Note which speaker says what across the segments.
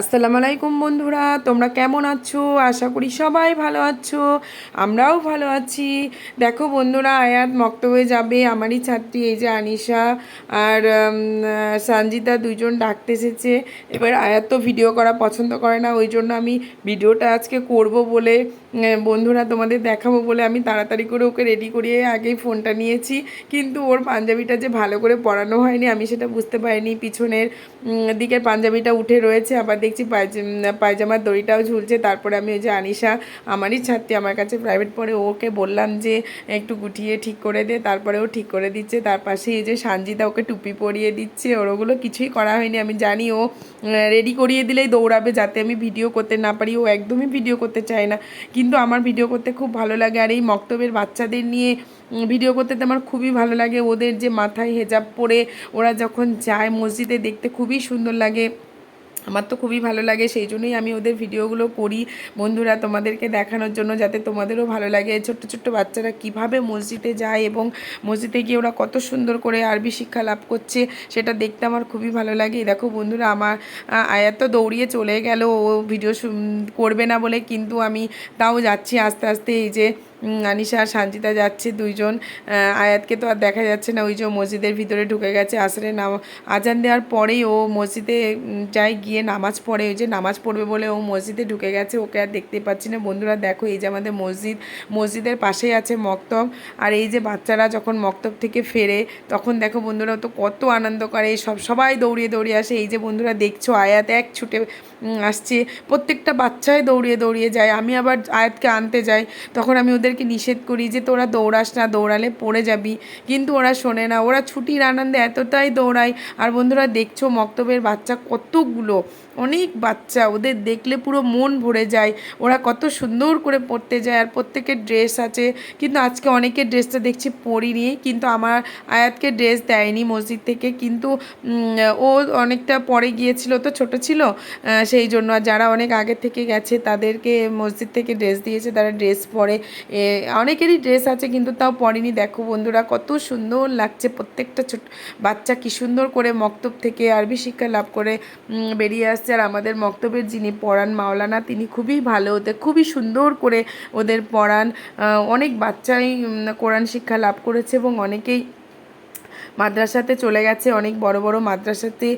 Speaker 1: আসসালামু আলাইকুম বন্ধুরা, তোমরা কেমন আছো? আশা করি সবাই ভালো আছো, আমরাও ভালো আছি। দেখো বন্ধুরা, আয়াত মক্তবে যাবে আমারই ছাত্রী, এই যে আনিশা আর সঞ্জিতা দুইজন ডাকতে এসেছে। এবার আয়াত তো ভিডিও করা পছন্দ করে না, ওই জন্য আমি ভিডিওটা আজকে করব বলে বন্ধুরা তোমাদের দেখাবো বলে আমি তাড়াতাড়ি করে ওকে রেডি করিয়ে আগেই ফোনটা নিয়েছি। কিন্তু ওর পাঞ্জাবিটা যে ভালো করে পরানো হয়নি, আমি সেটা বুঝতে পারিনি। পিছনের দিকের পাঞ্জাবিটা উঠে রয়েছে, আবার দেখছি পায়জা- পায়জামার দড়িটাও ঝুলছে। তারপরে আমি ওই যে আনিশা, আমারই ছাত্রী, আমার কাছে প্রাইভেট পড়ে, ওকে বললাম যে একটু গুটিয়ে ঠিক করে দে, তারপরে ও ঠিক করে দিচ্ছে। তার পাশে এই যে সানজিদা ওকে টুপি পরিয়ে দিচ্ছে, ওর ওগুলো কিছুই করা হয়নি। আমি জানি ও রেডি করিয়ে দিলেই দৌড়াবে যাতে আমি ভিডিও করতে না পারি। ও একদমই ভিডিও করতে চায় না। কিন্তু আমার ভিডিও করতে খুব ভালো লাগে। আর এই মক্তবের বাচ্চাদের নিয়ে ভিডিও করতে তো আমার খুবই ভালো লাগে। ওদের যে মাথায় হেজাব পরে ওরা যখন যায় মসজিদে, দেখতে খুবই সুন্দর লাগে। আমার তো খুবই ভালো লাগে, সেই জন্যই আমি ওদের ভিডিওগুলো করি বন্ধুরা তোমাদেরকে দেখানোর জন্য যাতে তোমাদেরও ভালো লাগে। ছোট্ট ছোট্ট বাচ্চারা কীভাবে মসজিদে যায় এবং মসজিদে গিয়ে ওরা কত সুন্দর করে আরবি শিক্ষা লাভ করছে, সেটা দেখতে আমার খুবই ভালো লাগে। দেখো বন্ধুরা, আমার আয়াত তো দৌড়িয়ে চলে গেল, ও ভিডিও করবে না বলে কিন্তু আমি তাও যাচ্ছি আস্তে আস্তে, এই যে আনিশা আর সানজিতা যাচ্ছে দুইজন। আয়াতকে তো আর দেখা যাচ্ছে না, ওই যে মসজিদের ভিতরে ঢুকে গেছে আসলে না আজান দেওয়ার পরেই ও মসজিদে যায় গিয়ে নামাজ পড়ে। ওই যে নামাজ পড়বে বলে ও মসজিদে ঢুকে গেছে, ওকে আর দেখতে পাচ্ছি না। বন্ধুরা, দেখো এই যে আমাদের মসজিদ, মসজিদের পাশেই আছে মক্তব। আর এই যে বাচ্চারা যখন মক্তব থেকে ফেরে, তখন দেখো বন্ধুরা তো কত আনন্দ করে। সব, সবাই দৌড়িয়ে দৌড়িয়ে আসে। এই যে বন্ধুরা দেখছ, আয়াত এক ছুটে আসছে। প্রত্যেকটা বাচ্চাই দৌড়িয়ে দৌড়িয়ে যায়। আমি আবার আয়াতকে আনতে যাই। তখন আমি ওদেরকে নিষেধ করি যে তোরা দৌড়াস না, দৌড়ালে পড়ে যাবি। কিন্তু ওরা শোনে না। ওরা ছুটির আনন্দে এতটাই দৌড়ায়। আর বন্ধুরা, দেখছ মক্তবের বাচ্চা কতগুলো? অনেক বাচ্চা। ওদের দেখলে পুরো মন ভরে যায়। ওরা কত সুন্দর করে পড়তে যায়। আর প্রত্যেকের ড্রেস আছে। কিন্তু আজকে অনেকের ড্রেসটা দেখছি পরিনি। কিন্তু আমার আয়াতকে ড্রেস দেয়নি মসজিদ থেকে। কিন্তু ও অনেকটা পরে গিয়েছিল, তো ছোট ছিল। সেই জন্য। আর যারা অনেক আগে থেকে গেছে, তাদেরকে মসজিদ থেকে ড্রেস দিয়েছে। তারা ড্রেস পরে অনেকেরই ড্রেস আছে, কিন্তু তাও পরেনি। দেখো বন্ধুরা, কত সুন্দর লাগছে। প্রত্যেকটা ছোট বাচ্চা কি সুন্দর করে মক্তব থেকে আরবি শিক্ষা লাভ করে বেরিয়ে আসছে। আর আমাদের মক্তবের যিনি পড়ান মাওলানা, তিনি খুবই ভালো ওদের খুবই সুন্দর করে ওদের পড়ান অনেক বাচ্চাই কোরআন শিক্ষা লাভ করেছে এবং অনেকেই মাদ্রাসাতে চলে গেছে। অনেক বড় বড় মাদ্রাসাতে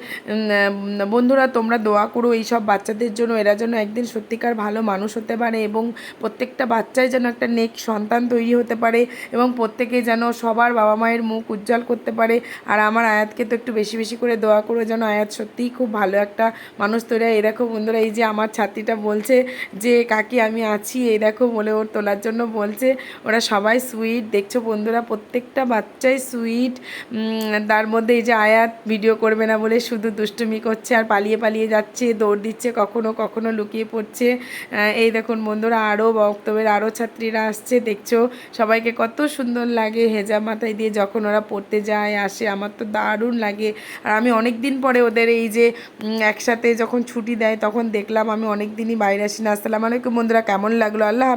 Speaker 1: বন্ধুরা তোমরা দোয়া করো এই সব বাচ্চাদের জন্য, এরা যেন একদিন সত্যিকার ভালো মানুষ হতে পারে এবং প্রত্যেকটা বাচ্চাই যেন একটা নেক সন্তান তৈরি হতে পারে এবং প্রত্যেকে যেন সবার বাবা মায়ের মুখ উজ্জ্বল করতে পারে। আর আমার আয়াতকে তো একটু বেশি বেশি করে দোয়া করো যেন আয়াত সত্যিই খুব ভালো একটা মানুষ তৈরি হয়। এই দেখো বন্ধুরা, এই যে আমার ছাত্রীটা বলছে যে, কাকি, আমি আছি। এই দেখো বলে ওর তোলার জন্য বলছে। ওরা সবাই সুইট দেখছ বন্ধুরা? প্রত্যেকটা বাচ্চাই সুইট তার মধ্যে এই যে আয়াত ভিডিও করবে না বলে শুধু দুষ্টুমি করছে আর পালিয়ে পালিয়ে যাচ্ছে, দৌড় দিচ্ছে, কখনো কখনো লুকিয়ে পড়ছে। এই দেখুন বন্ধুরা আরও বক্তব্যের আরও ছাত্রীরা আসছে, দেখছ? সবাইকে কত সুন্দর লাগে হেজা মাথায় দিয়ে যখন ওরা পড়তে যায়, আসে, আমার তো দারুণ লাগে। আর আমি অনেক দিন পরে ওদের এই যে একসাথে যখন ছুটি দেয়, তখন দেখলাম আমি অনেক দিনই বাইরে আসি না। আসসালামু আলাইকুম বন্ধুরা, কেমন লাগল? আল্লাহ।